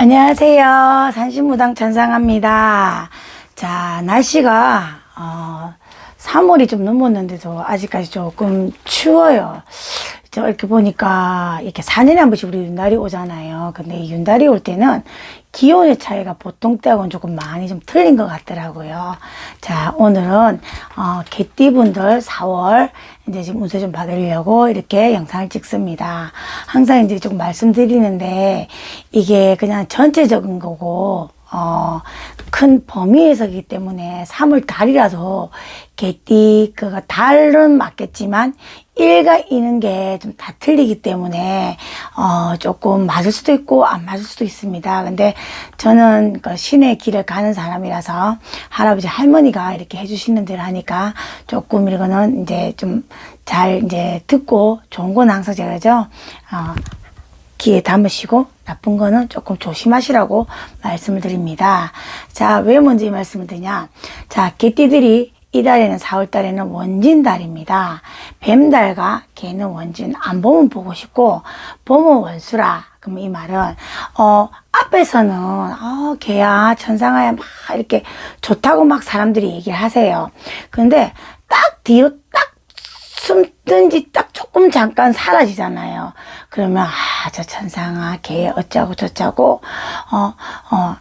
안녕하세요. 산신무당 전상합니다. 자, 날씨가, 어, 3월이 좀 넘었는데도 아직까지 조금 추워요. 저 이렇게 보니까 이렇게 4년에 한 번씩 우리 윤달이 오잖아요. 근데 이 윤달이 올 때는 기온의 차이가 보통 때하고는 조금 많이 좀 틀린 것 같더라고요. 자, 오늘은, 어, 개띠분들 4월 이제 지금 운세 좀 받으려고 이렇게 영상을 찍습니다. 항상 이제 좀 말씀드리는데 이게 그냥 전체적인 거고, 어, 큰 범위에서기 때문에 3월 달이라서 개띠, 그가 달은 맞겠지만 일과 이는 게 좀 다 틀리기 때문에 어 조금 맞을 수도 있고 안 맞을 수도 있습니다. 근데 저는 그 신의 길을 가는 사람이라서 할아버지 할머니가 이렇게 해주시는 대로 하니까 조금 이거는 이제 좀 잘 이제 듣고 좋은 건 항상 제가 죠 어, 귀에 담으시고 나쁜 거는 조금 조심하시라고 말씀을 드립니다. 자, 왜 먼저 이 말씀을 드냐? 자, 개띠들이 이달에는 4월달에는 원진달입니다. 뱀달과 개는 원진 안 보면 보고 싶고 보면 원수라. 그럼 이 말은 어 앞에서는 어 개야 천상아야 막 이렇게 좋다고 막 사람들이 얘기를 하세요. 근데 딱 뒤로 딱 숨든지 딱 조금 잠깐 사라지잖아요. 그러면 아 저 천상아 개 어쩌고 저쩌고 어 어,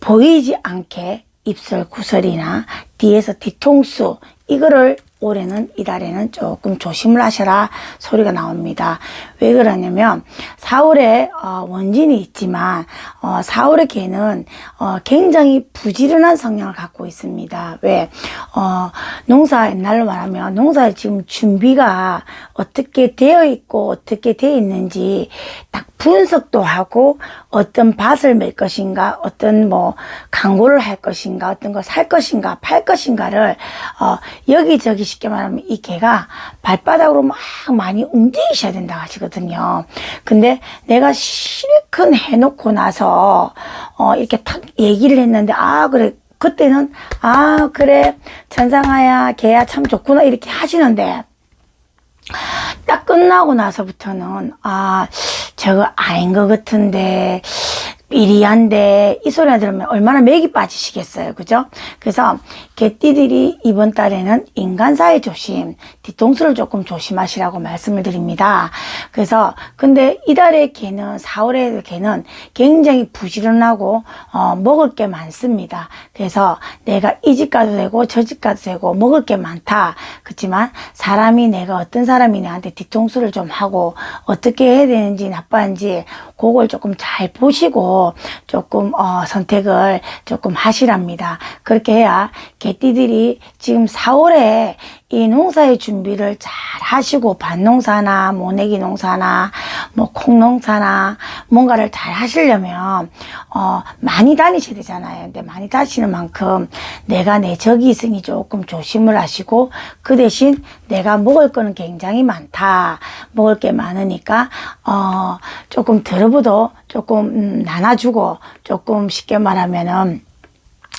보이지 않게 입술 구설이나 뒤에서 뒤통수 이거를 올해는 이달에는 조금 조심을 하셔라 소리가 나옵니다. 왜 그러냐면 4월에 어, 원진이 있지만 어, 4월의 개는 어, 굉장히 부지런한 성향을 갖고 있습니다. 왜 어, 농사 옛날로 말하면 농사에 지금 준비가 어떻게 되어 있고 어떻게 되어 있는지 딱 분석도 하고 어떤 밭을 맬 것인가 어떤 뭐 광고를 할 것인가 어떤 걸 살 것인가 팔 것인가를 어, 여기저기 쉽게 말하면 이 개가 발바닥으로 막 많이 움직이셔야 된다 하시거든요. 근데 내가 실컷 해놓고 나서 어, 이렇게 탁 얘기를 했는데 아 그래. 그때는 아 그래. 천상아야 개야 참 좋구나. 이렇게 하시는데 딱 끝나고 나서부터는 아 저거 아닌 것 같은데 미리한데 이 소리가 들으면 얼마나 맥이 빠지시겠어요. 그죠? 그래서 개띠들이 이번 달에는 인간사회 조심 뒤통수를 조금 조심하시라고 말씀을 드립니다. 그래서 근데 이달의 개는 4월의 개는 굉장히 부지런하고 어, 먹을 게 많습니다. 그래서 내가 이 집 가도 되고 저 집 가도 되고 먹을 게 많다. 그렇지만 사람이 내가 어떤 사람이 나한테 뒤통수를 좀 하고 어떻게 해야 되는지 나빠는지 그걸 조금 잘 보시고 조금 어, 선택을 조금 하시랍니다. 그렇게 해야 개띠들이 지금 4월에 이 농사의 준비를 잘 하시고 밭농사나 모내기 농사나 뭐 콩농사나 뭔가를 잘 하시려면 어 많이 다니셔야 되잖아요. 근데 많이 다니시는 만큼 내가 내 적이 있으니 조금 조심을 하시고 그 대신 내가 먹을 거는 굉장히 많다. 먹을 게 많으니까 어 조금 들어보도 조금 음, 나눠주고 조금 쉽게 말하면은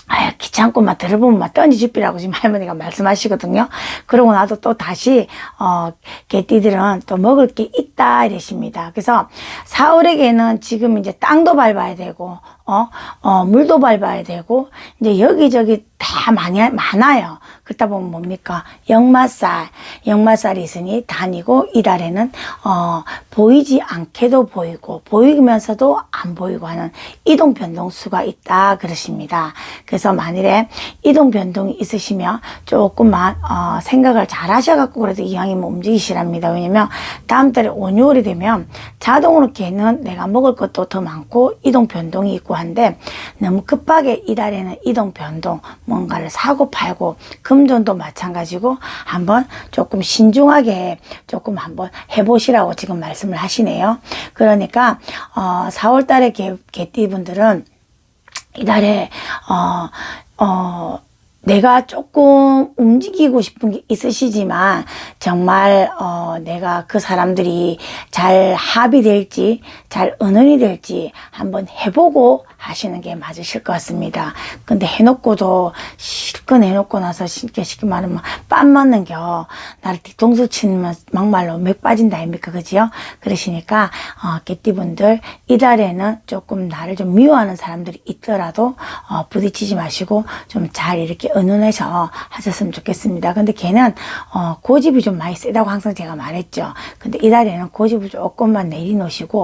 아, 귀찮고 막 들어보면 막 던지집이라고 지금 할머니가 말씀하시거든요. 그러고 나도 또 다시 어 개띠들은 또 먹을 게 있다 이러십니다. 그래서 4월에게는 지금 이제 땅도 밟아야 되고 어, 어 물도 밟아야 되고 이제 여기저기 다 많이 많아요. 그러다 보면 뭡니까? 역마살, 역마살이 있으니 다니고 이달에는 어 보이지 않게도 보이고 보이면서도 안 보이고 하는 이동 변동수가 있다 그러십니다. 그래서 만일에 이동 변동이 있으시면 조금만 어 생각을 잘 하셔갖고 그래도 이왕이면 뭐 움직이시랍니다. 왜냐면 다음 달에 5, 6월이 되면 자동으로 걔는 내가 먹을 것도 더 많고 이동 변동이 있고 한데 너무 급하게 이달에는 이동 변동 뭔가를 사고 팔고 금전도 마찬가지고 한번 조금 신중하게 조금 한번 해보시라고 지금 말씀을 하시네요. 그러니까 어 4월 달에 개, 개띠분들은 이달에 어, 어, 내가 조금 움직이고 싶은 게 있으시지만 정말 어 내가 그 사람들이 잘 합의될지 잘 은은이 될지 한번 해보고 하시는 게 맞으실 것 같습니다. 근데 해놓고도 실컷 해놓고 나서 쉽게 쉽게 말하면 빤 맞는 겨 나를 뒤통수 치는 막말로 맥 빠진다 아닙니까 그지요? 그러시니까 어 개띠분들 이달에는 조금 나를 좀 미워하는 사람들이 있더라도 어 부딪히지 마시고 좀 잘 이렇게 은은해서 하셨으면 좋겠습니다. 근데 걔는 어 고집이 좀 많이 세다고 항상 제가 말했죠. 근데 이달에는 고집을 조금만 내리놓으시고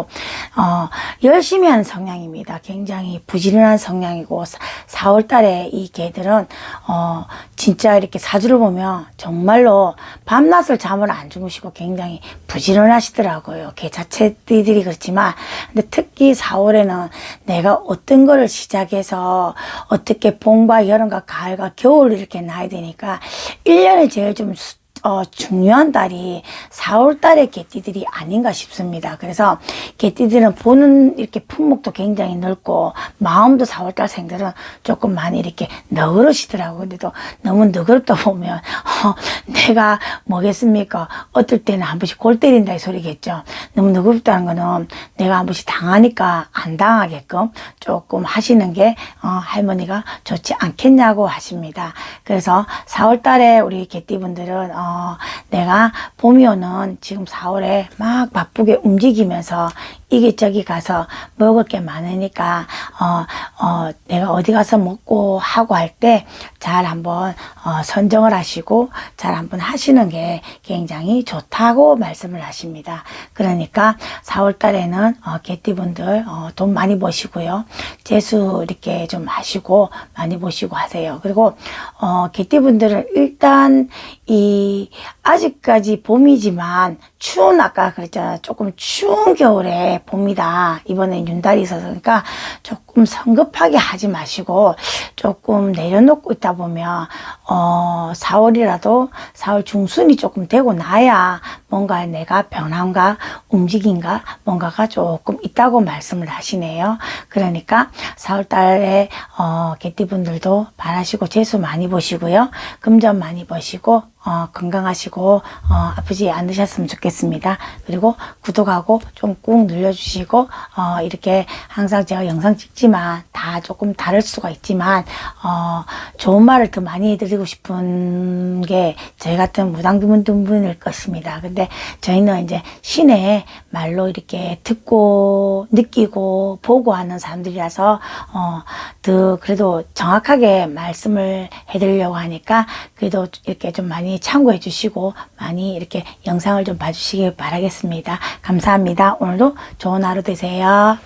어 열심히 하는 성향입니다. 굉장히 부지런한 성향이고 4월 달에 이 개들은 어 진짜 이렇게 사주를 보면 정말로 밤낮을 잠을 안 주무시고 굉장히 부지런하시더라고요. 개 자체들이 그렇지만 근데 특히 4월에는 내가 어떤 거를 시작해서 어떻게 봄과 여름과 가을과 겨울 이렇게 나야 되니까 1년에 제일 좀 수- 어, 중요한 달이 4월 달의 개띠들이 아닌가 싶습니다. 그래서 개띠들은 보는 이렇게 품목도 굉장히 넓고 마음도 4월 달 생들은 조금 많이 이렇게 너그러시더라고요. 근데 또 너무 너그럽다 보면 어, 내가 뭐겠습니까? 어떨 때는 한 번씩 골 때린다 이 소리겠죠. 너무 너그럽다는 거는 내가 한 번씩 당하니까 안 당하게끔 조금 하시는 게 어, 할머니가 좋지 않겠냐고 하십니다. 그래서 4월 달에 우리 개띠분들은 어, 내가 봄이 오는 지금 4월에 막 바쁘게 움직이면서 이기저기 가서 먹을 게 많으니까 어, 어, 내가 어디 가서 먹고 하고 할 때 잘 한번 어, 선정을 하시고 잘 한번 하시는 게 굉장히 좋다고 말씀을 하십니다. 그러니까 4월 달에는 어, 개띠분들 어, 돈 많이 버시고요. 재수 이렇게 좀 하시고 많이 보시고 하세요. 그리고 어, 개띠분들은 일단 이 아직까지 봄이지만 추운 아까 그랬잖아 조금 추운 겨울에 봄이다. 이번에 윤달이 있어서. 그러니까 조금 성급하게 하지 마시고 조금 내려놓고 있다 보면 어 4월이라도 4월 중순이 조금 되고 나야 뭔가 내가 변함과 움직임과 뭔가가 조금 있다고 말씀을 하시네요. 그러니까 4월 달에 어 개띠분들도 바라시고 재수 많이 보시고요. 금전 많이 버시고 어, 건강하시고 어, 아프지 않으셨으면 좋겠습니다. 그리고 구독하고 좀 꾹 눌러주시고 어, 이렇게 항상 제가 영상 찍지만 다 조금 다를 수가 있지만 어, 좋은 말을 더 많이 해드리고 싶은 게 저희 같은 무당분들 것입니다. 근데 저희는 이제 신의 말로 이렇게 듣고 느끼고 보고 하는 사람들이라서 어, 더 그래도 정확하게 말씀을 해드리려고 하니까 그래도 이렇게 좀 많이 참고해 주시고 많이 이렇게 영상을 좀 봐주시길 바라겠습니다. 감사합니다. 오늘도 좋은 하루 되세요.